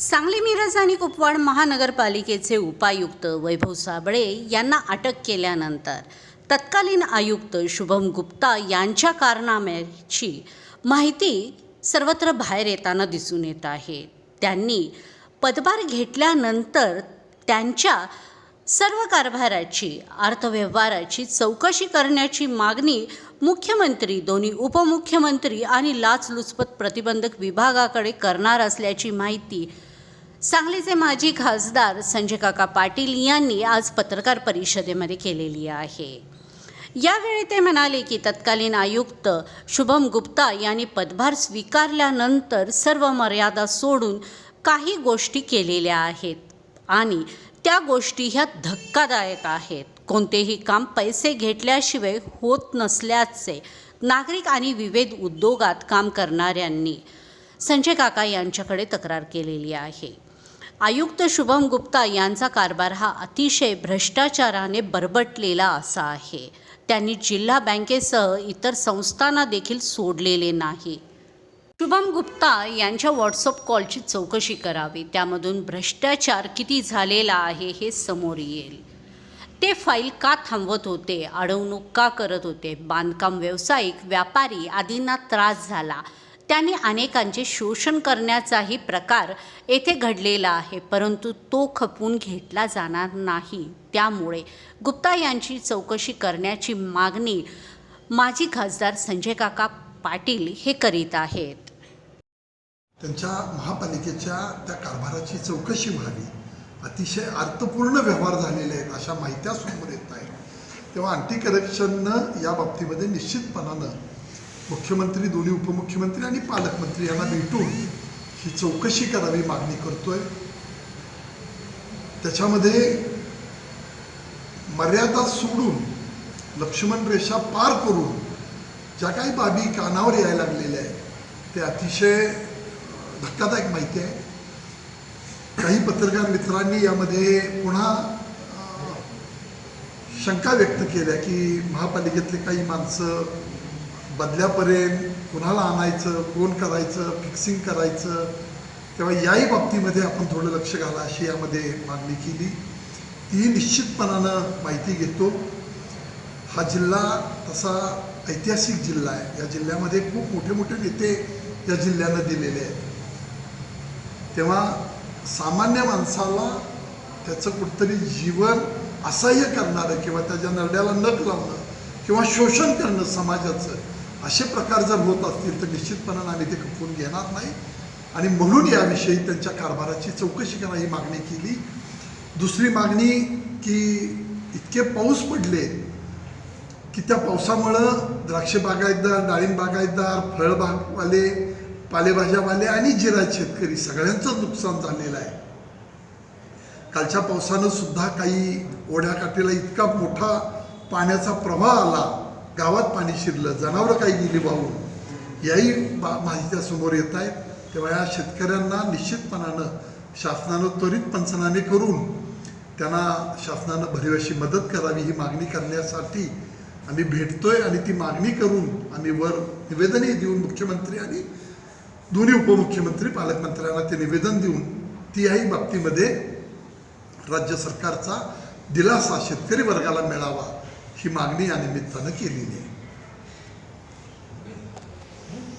सांगली मिरज आणि कुपवाड महानगरपालिकेचे उपायुक्त वैभव साबळे यांना अटक केल्यानंतर तत्कालीन आयुक्त शुभम गुप्ता यांच्या कारनाम्याची माहिती सर्वत्र बाहेर येताना दिसून येत आहे. त्यांनी पदभार घेतल्यानंतर त्यांच्या सर्व कारभाराची अर्थव्यवहाराची चौकशी करण्याची मागणी मुख्यमंत्री दोन्ही उपमुख्यमंत्री आणि लाचलुचपत प्रतिबंधक विभागाकडे करणार असल्याची माहिती सांगलीचे माजी खासदार संजय काका पाटील यांनी आज पत्रकार परिषदेमध्ये केलेली आहे. यावेळी ते म्हणाले की तत्कालीन आयुक्त शुभम गुप्ता यांनी पदभार स्वीकारल्यानंतर सर्व मर्यादा सोडून काही गोष्टी केलेल्या आहेत आणि त्या गोष्टी ह्या धक्कादायक आहेत. कोणतेही काम पैसे घेतल्याशिवाय होत नसल्याचे नागरिक आणि विविध उद्योगात काम करणाऱ्यांनी संजय काका यांच्याकडे तक्रार केलेली आहे. आयुक्त शुभम गुप्ता यांचा कारभार हा अतिशय भ्रष्टाचाराने बरबटलेला असा आहे. त्यांनी जिल्हा बँकेसह इतर संस्थांना देखील सोडलेले नाही. शुभम गुप्ता यांच्या व्हॉट्सअप कॉलची चौकशी करावी. त्यामधून भ्रष्टाचार किती झालेला आहे हे समोर येईल. ते फाईल का थांबवत होते अडवणूक का करत होते बांधकाम व्यावसायिक व्यापारी आदींना त्रास झाला त्याने अनेकांचे शोषण करण्याचाही प्रकार येथे घडलेला आहे परंतु तो खपून घेतला जाणार नाही. त्यामुळे गुप्ता यांची चौकशी करण्याची मागणी माजी खासदार संजय काका पाटील हे करीत आहेत. त्यांच्या महापालिकेच्या त्या कारभाराची चौकशी व्हावी अतिशय अर्थपूर्ण व्यवहार झालेले आहेत अशा माहित्या समोर येत आहेत. तेव्हा अँटी करप्शननं या बाबतीमध्ये निश्चितपणानं मुख्यमंत्री दोन्ही उपमुख्यमंत्री आणि पालकमंत्री यांना भेटून ही चौकशी करावी मागणी करतोय. त्याच्यामध्ये मर्यादा सोडून लक्ष्मण रेषा पार करून ज्या काही बाबी कानावर यायला लागलेल्या आहेत ते अतिशय धक्कादायक माहिती आहे. काही पत्रकार मित्रांनी यामध्ये पुन्हा शंका व्यक्त केल्या की महापालिकेतले काही माणसं बदल्यापर्यंत कुणाला आणायचं कोण करायचं फिक्सिंग करायचं तेव्हा याही बाबतीमध्ये आपण थोडं लक्ष घाला अशी यामध्ये मागणी केली. ती निश्चितपणानं माहिती घेतो. हा जिल्हा तसा ऐतिहासिक जिल्हा आहे. या जिल्ह्यामध्ये खूप मोठे मोठे नेते या जिल्ह्यानं दिलेले आहेत. तेव्हा सामान्य माणसाला त्याचं कुठंतरी जीवन असह्य करणारं किंवा त्याच्या नरड्याला नख लावणं किंवा शोषण करणं समाजाचं असे प्रकार जर होत असतील तर निश्चितपणानं आम्ही ते खपवून घेणार नाही. आणि म्हणून याविषयी त्यांच्या कारभाराची चौकशी करा ही मागणी केली. दुसरी मागणी की इतके पाऊस पडले की त्या पावसामुळं द्राक्ष बागायतदार डाळिंब बागायतदार फळबागवाले पालेभाज्यावाले आणि जिरा शेतकरी सगळ्यांचं नुकसान झालेलं आहे. कालच्या पावसानं सुद्धा काही ओढ्याकाठीला इतका मोठा पाण्याचा प्रवाह आला गावात पाणी शिरलं जनावरं काही गेली वाहून. याही बा माहित्या समोर येत आहेत. तेव्हा या शेतकऱ्यांना निश्चितपणानं शासनानं त्वरित पंचनामे करून त्यांना शासनानं भरीव अशी मदत करावी ही मागणी करण्यासाठी आम्ही भेटतोय आणि ती मागणी करून आम्ही वर निवेदनही देऊन मुख्यमंत्री आणि दोन्ही उपमुख्यमंत्री पालकमंत्र्यांना ते निवेदन देऊन त्याही बाबतीमध्ये राज्य सरकारचा दिलासा शेतकरी वर्गाला मिळावा. ही मागणी या निमित्तानं केलेली आहे.